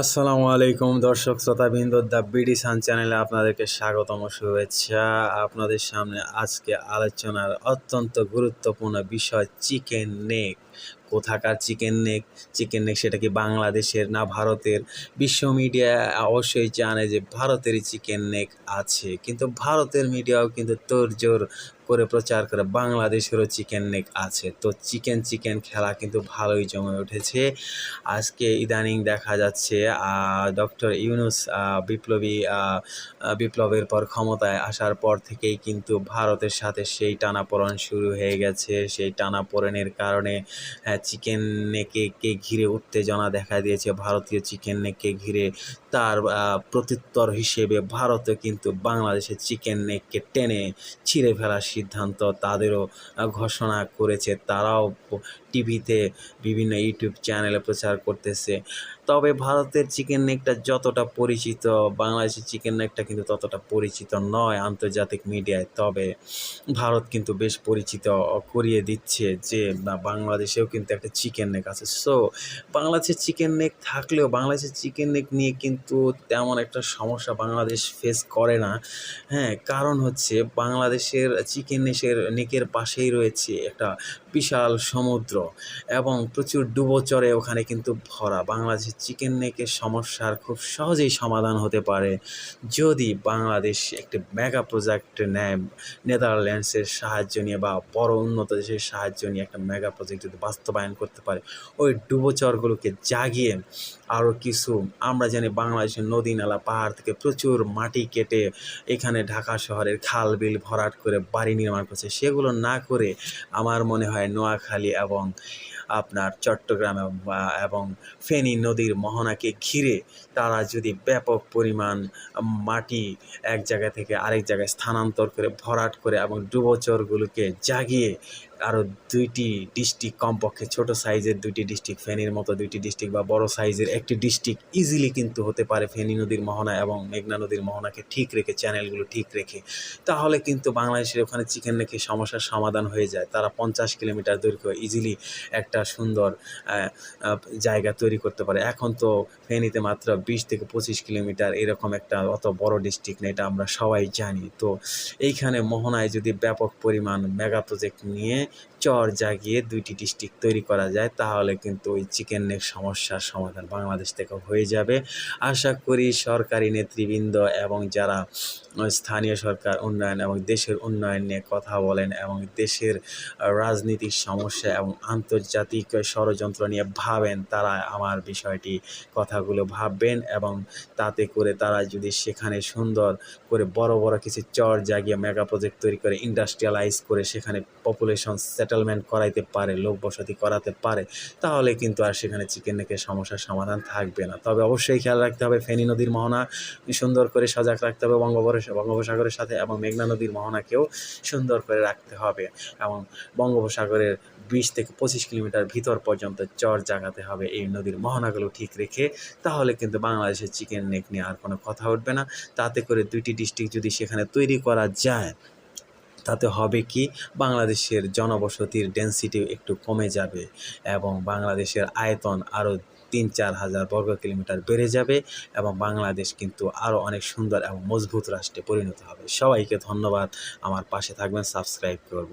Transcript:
আসসালামু আলাইকুম দর্শক শ্রোতাবৃন্দ, দ্য বিডি সান চ্যানেলে আপনাদেরকে স্বাগতম, শুভেচ্ছা। আপনাদের সামনে আজকে আলোচনার অত্যন্ত গুরুত্বপূর্ণ বিষয়, চিকেন নেক। কোথাকার চিকেন নেক চিকেন নেক সেটা কি বাংলাদেশের না ভারতের? বিশ্ব মিডিয়া অবশ্যই জানে যে ভারতেরই চিকেন নেক আছে। কিন্তু ভারতের মিডিয়াও কিন্তু তোড়জোড় করে প্রচার করে বাংলাদেশেরও চিকেন নেক আছে। তো চিকেন চিকেন খেলা কিন্তু ভালোই জমে উঠেছে। আজকে ইদানিং দেখা যাচ্ছে ডক্টর ইউনুস বিপ্লবী বিপ্লবের পর ক্ষমতায় আসার পর থেকেই কিন্তু ভারতের সাথে সেই টানাপোড়েন শুরু হয়ে গেছে। সেই টানাপোড়েনের কারণে চিকেন নেকে ঘিরে উত্তেজনা দেখা দিয়েছে। ভারতীয় চিকেন নেককে ঘিরে তার প্রত্যুত্তর হিসেবে ভারতে কিন্তু বাংলাদেশের চিকেন নেককে টেনে ছিঁড়ে ফেলার সিদ্ধান্ত তাদেরও ঘোষণা করেছে। তারাও টিভিতে বিভিন্ন ইউটিউব চ্যানেলে প্রচার করতেছে। তবে ভারতের চিকেন নেকটা যতটা পরিচিত, বাংলাদেশের চিকেন নেকটা কিন্তু ততটা পরিচিত নয় আন্তর্জাতিক মিডিয়ায়। তবে ভারত কিন্তু বেশ পরিচিত করিয়ে দিচ্ছে যে বাংলাদেশেও কিন্তু একটা চিকেন নেক আছে। সো বাংলাদেশের চিকেন নেক থাকলেও বাংলাদেশের চিকেন নেক নিয়ে কিন্তু তেমন একটা সমস্যা বাংলাদেশ ফেস করে না। হ্যাঁ কারণ হচ্ছে বাংলাদেশের চিকেন নেশের নেকের পাশেই রয়েছে একটা বিশাল সমুদ্র এবং প্রচুর ডুবোচরে ওখানে কিন্তু ভরা। বাংলাদেশের চিকেন নেকের সমস্যার খুব সহজেই সমাধান হতে পারে যদি বাংলাদেশ একটি মেগা প্রজেক্ট নেয় নেদারল্যান্ডসের সাহায্য নিয়ে বা বড় উন্নত দেশের সাহায্য নিয়ে একটা মেগা প্রজেক্ট যদি বাস্তবায়ন করতে পারে। ওই ডুবোচরগুলোকে জাগিয়ে আরও কিছু আমরা জানি বাংলাদেশের নদী নালা পাহাড় থেকে প্রচুর মাটি কেটে এখানে ঢাকা শহরের খাল বিল ভরাট করে বাড়ি নির্মাণ করছে। সেগুলো না করে আমার মনে হয় নোয়াখালী এবং আপনার চট্টগ্রাম এবং ফেনী নদীর মোহনাকে ঘিরে তারা যদি ব্যাপক পরিমাণ মাটি এক জায়গা থেকে আরেক জায়গায় স্থানান্তর করে, ভরাট করে এবং ডুবোচরগুলোকে জাগিয়ে আরও দুইটি ডিস্ট্রিক্ট কমপক্ষে ছোট সাইজের দুইটি ডিস্ট্রিক্ট ফেনীর মতো দুইটি ডিস্ট্রিক্ট বা বড় সাইজের একটি ডিস্ট্রিক্ট ইজিলি কিন্তু হতে পারে ফেনী নদীর মোহনা এবং মেঘনা নদীর মোহনাকে ঠিক রেখে চ্যানেলগুলো ঠিক রেখে। তাহলে কিন্তু বাংলাদেশের ওখানে চিকেন রেখে সমস্যার সমাধান হয়ে যায়। তারা পঞ্চাশ কিলোমিটার দৈর্ঘ্য ইজিলি একটা সুন্দর জায়গা তৈরি করতে পারে। এখন তো ফেনীতে মাত্র বিশ থেকে পঁচিশ কিলোমিটার এরকম একটা অত বড় ডিস্ট্রিক্ট না, এটা আমরা সবাই জানি। তো এইখানে মোহনায় যদি ব্যাপক পরিমাণ মেগা প্রজেক্ট নিয়ে চর জাগিয়ে দুইটি ডিস্ট্রিক্ট তৈরি করা যায়, তাহলে কিন্তু ওই চিকেন নেক সমস্যার সমাধান বাংলাদেশ থেকে হয়ে যাবে। আশা করি সরকারি নেতৃবৃন্দ এবং যারা স্থানীয় সরকার উন্নয়ন এবং দেশের উন্নয়ন নিয়ে কথা বলেন এবং দেশের রাজনীতিক সমস্যা এবং আন্তর্জাতিক ষড়যন্ত্র নিয়ে ভাবেন, তারা আমার বিষয়টি, কথাগুলো ভাববেন এবং তাতে করে তারা যদি সেখানে সুন্দর করে বড় বড় কিছু চর জাগিয়ে মেগা প্রজেক্ট তৈরি করে ইন্ডাস্ট্রিয়ালাইজ করে সেখানে পপুলেশন সেটেলমেন্ট করাইতে পারে, লোক বসতি করাতে পারে, তাহলে কিন্তু আর সেখানে চিকেন নেকের সমস্যার সমাধান থাকবে না। তবে অবশ্যই খেয়াল রাখতে হবে, ফেনী নদীর মোহনা সুন্দর করে সজাগ রাখতে হবে বঙ্গোপসাগরের সাথে এবং মেঘনা নদীর মোহনাকেও সুন্দর করে রাখতে হবে এবং বঙ্গোপসাগরের বিশ থেকে পঁচিশ কিলোমিটার ভিতর পর্যন্ত চর জাগাতে হবে। এই নদীর মোহনাগুলো ঠিক রেখে তাহলে কিন্তু বাংলাদেশের চিকেন নেক নিয়ে আর কোনো কথা উঠবে না। তাতে করে দুইটি ডিস্ট্রিক্ট যদি সেখানে তৈরি করা যায় তাতে হবে কি? বাংলাদেশের জনবসতির ডেন্সিটি একটু কমে যাবে এবং বাংলাদেশের আয়তন আরও তিন চার হাজার বর্গ কিলোমিটার বেড়ে যাবে এবং বাংলাদেশ কিন্তু আরও অনেক সুন্দর এবং মজবুত রাষ্ট্রে পরিণত হবে। সবাইকে ধন্যবাদ। আমার পাশে থাকবেন, সাবস্ক্রাইব করবেন।